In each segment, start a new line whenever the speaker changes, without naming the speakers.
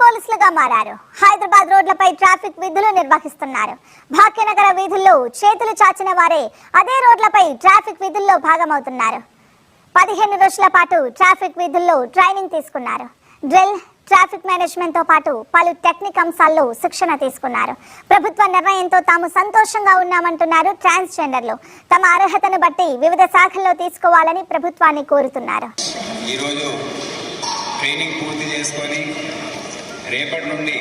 పోలీసులుగా మారారు. హైదరాబాద్ రోడ్లపై ట్రాఫిక్ విధులు నిర్వహిస్తున్నారు. భాగ్యనగర వీధుల్లో చేతులు చాచిన వారే అదే రోడ్లపై ట్రాఫిక్ విధుల్లో భాగమవుతున్నారు. పదిహేను రోజుల పాటు ట్రాఫిక్ విధుల్లో ట్రైనింగ్ తీసుకున్నారు. డ్రిల్ ట్రాఫిక్ మేనేజ్మెంట్తో పాటు పలు టెక్నిక్ అంశాల్లో శిక్షణ తీసుకున్నారు. ప్రభుత్వ నిర్ణయంతో తాము సంతోషంగా ఉన్నామంటున్నారు ట్రాన్స్జెండర్లు. తమ అర్హతను బట్టి వివిధ శాఖల్లో తీసుకోవాలని ప్రభుత్వాన్ని కోరుతున్నారు.
ఈరోజు ట్రైనింగ్ పూర్తి చేసుకొని రేపటి నుండి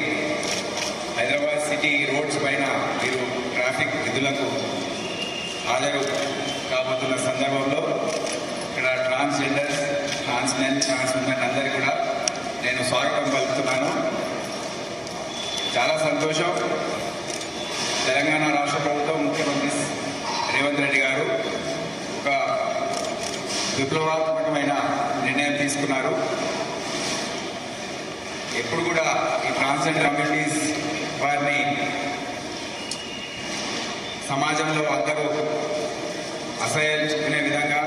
హైదరాబాద్ సిటీ రోడ్స్ పైన మీరు ట్రాఫిక్ విధులకు హాజరు కాబోతున్న సందర్భంలో ఇక్కడ ట్రాన్స్జెండర్స్ ట్రాన్స్మెన్ ట్రాన్స్ ఉమెన్ అందరికీ కూడా నేను స్వాగతం పలుకుతున్నాను. చాలా సంతోషం. తెలంగాణ రాష్ట్ర ప్రభుత్వం ముఖ్యమంత్రి రేవంత్ రెడ్డి గారు ఒక విప్లవాత్మకమైన నిర్ణయం తీసుకున్నారు. ఎప్పుడు కూడా ఈ ట్రాన్స్జెండర్ కమ్యూనిటీస్ వారిని సమాజంలో అందరూ అసహించుకునే విధంగా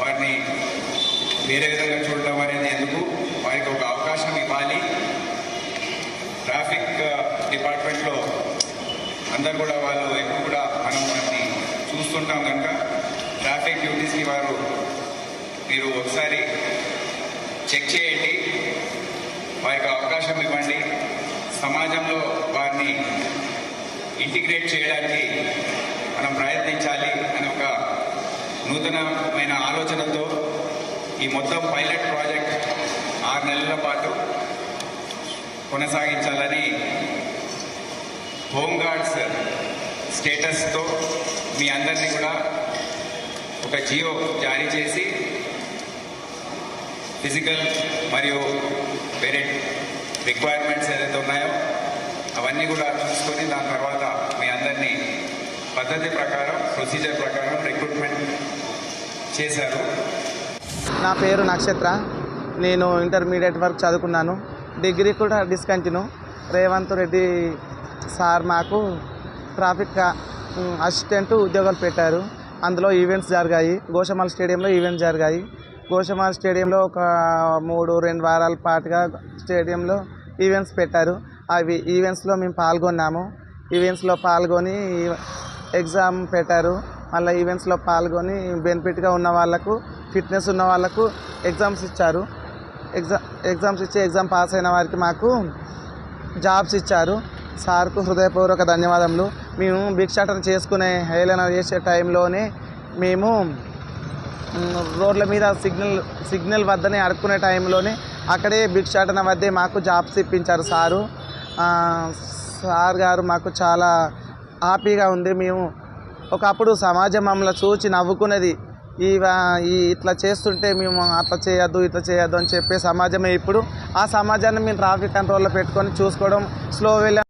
వారిని వేరే విధంగా చూడటం అనేది ఎందుకు? వారికి ఒక అవకాశం ఇవ్వాలి. ట్రాఫిక్ డిపార్ట్మెంట్లో అందరు కూడా వాళ్ళు ఎప్పుడు కూడా మనం వారిని చూస్తుంటాం కనుక ట్రాఫిక్ డ్యూటీస్కి వారు మీరు ఒకసారి చెక్ చేయండి. వారికి అవకాశం ఇవ్వండి. సమాజంలో వారిని ఇంటిగ్రేట్ చేయడానికి మనం ప్రయత్నించాలి అని ఒక నూతనమైన ఆలోచనతో ఈ మొత్తం పైలట్ ప్రాజెక్ట్ ఆరు నెలల పాటు కొనసాగించాలని హోంగార్డ్స్ స్టేటస్తో మీ అందరినీ కూడా ఒక జియో జారీ చేసి ఫిజికల్ మరియు వేరే రిక్వైర్మెంట్స్ ఏదైతే ఉన్నాయో అవన్నీ కూడా చూసుకొని దాని తర్వాత మీ అందరినీ పద్ధతి ప్రకారం ప్రొసీజర్ ప్రకారం రిక్రూట్మెంట్ చేశారు.
నా పేరు నక్షత్ర. నేను ఇంటర్మీడియట్ వరకు చదువుకున్నాను. డిగ్రీ కూడా డిస్కంటిన్యూ రేవంత్ రెడ్డి సార్ మాకు ట్రాఫిక్ అసిస్టెంట్ ఉద్యోగాలు పెట్టారు. అందులో ఈవెంట్స్ జరిగాయి. గోషమాల్ స్టేడియంలో ఈవెంట్స్ జరిగాయి. గోషమాల్ స్టేడియంలో ఒక మూడు రెండు వారాల పాటుగా స్టేడియంలో ఈవెంట్స్ పెట్టారు. అవి ఈవెంట్స్లో మేము పాల్గొన్నాము. ఈవెంట్స్లో పాల్గొని ఎగ్జామ్ పెట్టారు. మళ్ళీ ఈవెంట్స్లో పాల్గొని బెనిఫిట్గా ఉన్న వాళ్ళకు ఫిట్నెస్ ఉన్న వాళ్ళకు ఎగ్జామ్స్ ఇచ్చారు. ఎగ్జామ్ ఎగ్జామ్స్ ఇచ్చి ఎగ్జామ్ పాస్ అయిన వారికి మాకు జాబ్స్ ఇచ్చారు. సార్కు హృదయపూర్వక ధన్యవాదములు. మేము భిక్షాటన చేసుకునే హేళన చేసే టైంలోనే మేము రోడ్ల మీద సిగ్నల్ సిగ్నల్ వద్దనే అడుక్కునే టైంలోనే అక్కడే భిక్షాటన వద్దే మాకు జాబ్స్ ఇప్పించారు సారు. సార్ గారు మాకు చాలా హ్యాపీగా ఉంది. మేము ఒకప్పుడు సమాజం మమ్మల్ని చూచి నవ్వుకునేది ఈ ఇట్లా చేస్తుంటే మేము అట్లా చేయొద్దు ఇట్లా చేయొద్దు అని చెప్పే సమాజమే ఇప్పుడు. ఆ సమాజాన్ని మేము ట్రాఫిక్ కంట్రోల్లో పెట్టుకొని చూసుకోవడం స్లో వెళ్ళాం.